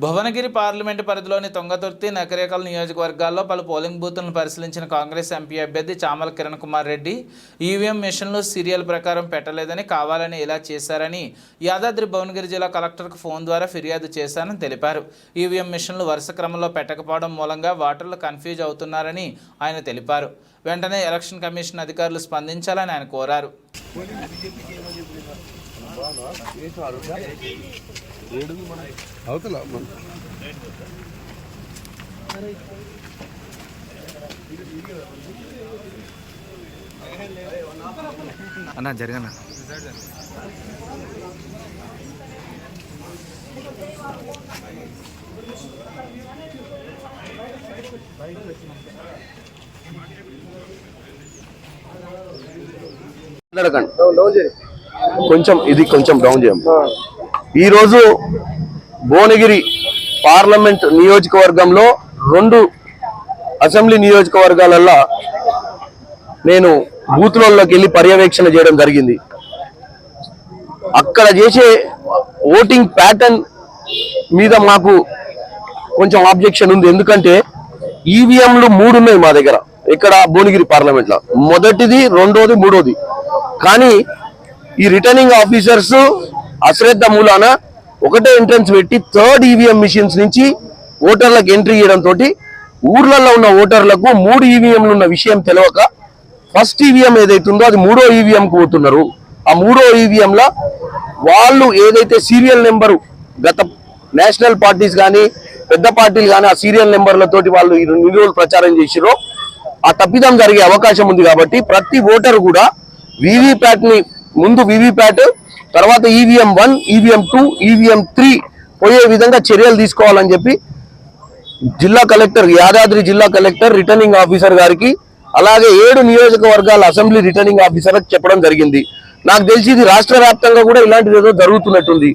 Bhuvanagiri parliament పరిధిలోని తుంగతుర్తి నకరేకల్ నియోజకవర్గాల్లో పలు పోలింగ్ బూతులను పరిశీలించిన కాంగ్రెస్ ఎంపీ అభ్యర్థి చామల కిరణ్ కుమార్ రెడ్డి ఈవీఎం మిషన్లు సీరియల్ ప్రకారం పెట్టలేదని కావాలని ఇలా చేశారని యాదాద్రి భువనగిరి జిల్లా కలెక్టర్కు ఫోన్ ద్వారా ఫిర్యాదు చేశానని తెలిపారు. ఈవీఎం మిషన్లు వరుస క్రమంలో పెట్టకపోవడం మూలంగా ఓటర్లు కన్ఫ్యూజ్ అవుతున్నారని ఆయన తెలిపారు. వెంటనే ఎలక్షన్ కమిషన్ అధికారులు స్పందించాలని ఆయన కోరారు. అవతల మన అన్న జరగన? మాట్లాడకండి. కొంచెం ఇది కొంచెం డౌన్ చేయం. ఈరోజు భువనగిరి పార్లమెంట్ నియోజకవర్గంలో రెండు అసెంబ్లీ నియోజకవర్గాలల్లో నేను బూత్లలోకి వెళ్ళి పర్యవేక్షణ చేయడం జరిగింది. అక్కడ చేసే ఓటింగ్ ప్యాటర్న్ మీద మాకు కొంచెం ఆబ్జెక్షన్ ఉంది. ఎందుకంటే ఈవీఎంలు మూడు ఉన్నాయి మా దగ్గర. ఇక్కడ భువనగిరి పార్లమెంట్లో. మొదటిది రెండోది మూడోది. కానీ ఈ రిటర్నింగ్ ఆఫీసర్స్ అశ్రద్ధ మూలాన ఒకటే ఎంట్రన్స్ పెట్టి థర్డ్ ఈవీఎం మిషన్స్ నుంచి ఓటర్లకు ఎంట్రీ చేయడంతో ఊర్లలో ఉన్న ఓటర్లకు మూడు ఈవీఎంలు ఉన్న విషయం తెలియక ఫస్ట్ ఈవీఎం ఏదైతుందో అది మూడో ఈవీఎంకు పోతున్నారు. ఆ మూడో ఈవీఎంల వాళ్ళు ఏదైతే సీరియల్ నెంబరు గత నేషనల్ పార్టీస్ కానీ పెద్ద పార్టీలు కానీ ఆ సీరియల్ నెంబర్లతోటి వాళ్ళు ఈ రోజులు ప్రచారం చేసిరో ఆ తప్పిదం జరిగే అవకాశం ఉంది కాబట్టి ప్రతి ఓటర్ కూడా వీవీప్యాట్ని ముందు వీవీప్యాట్ తర్వాత EVM one EVM two EVM three పోయే విధంగా చర్యలు తీసుకోవాలని చెప్పి జిల్లా కలెక్టర్ యాదాద్రి జిల్లా కలెక్టర్ రిటర్నింగ్ ఆఫీసర్ గారికి అలాగే ఏడు నియోజకవర్గాల అసెంబ్లీ రిటర్నింగ్ ఆఫీసర్ చెప్పడం జరిగింది. నాకు తెలిసి ఇది రాష్ట్ర వ్యాప్తంగా కూడా ఇలాంటిది ఏదో జరుగుతున్నట్టుంది.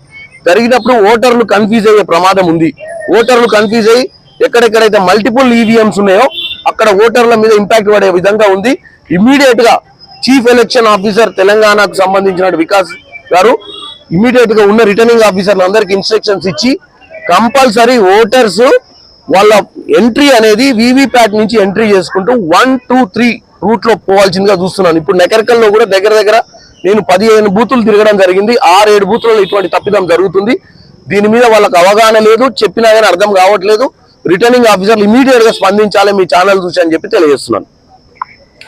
జరిగినప్పుడు ఓటర్లు కన్ఫ్యూజ్ అయ్యే ప్రమాదం ఉంది. ఓటర్లు కన్ఫ్యూజ్ అయ్యి ఎక్కడెక్కడైతే మల్టిపుల్ ఈవీఎంస్ ఉన్నాయో అక్కడ ఓటర్ల మీద ఇంపాక్ట్ పడే విధంగా ఉంది. ఇమ్మీడియట్గా చీఫ్ ఎలక్షన్ ఆఫీసర్ తెలంగాణకు సంబంధించిన వికాస్ గారు ఇమీడియట్గా ఉన్న రిటర్నింగ్ ఆఫీసర్లు అందరికి ఇన్స్ట్రక్షన్స్ ఇచ్చి కంపల్సరీ ఓటర్స్ వాళ్ళ ఎంట్రీ అనేది వీవీప్యాట్ నుంచి ఎంట్రీ చేసుకుంటూ వన్ టూ త్రీ రూట్లో పోవాల్సిందిగా చూస్తున్నాను. ఇప్పుడు నెకరకల్లో కూడా దగ్గర దగ్గర నేను పదిహేను బూతులు తిరగడం జరిగింది. ఆరు ఏడు బూతులలో ఇటువంటి తప్పిదం జరుగుతుంది. దీని మీద వాళ్ళకి అవగాహన లేదు. చెప్పినా కానీ అర్థం కావట్లేదు. రిటర్నింగ్ ఆఫీసర్లు ఇమీడియట్గా స్పందించాలి. మీ ఛానల్ చూసి అని చెప్పి తెలియజేస్తున్నాను.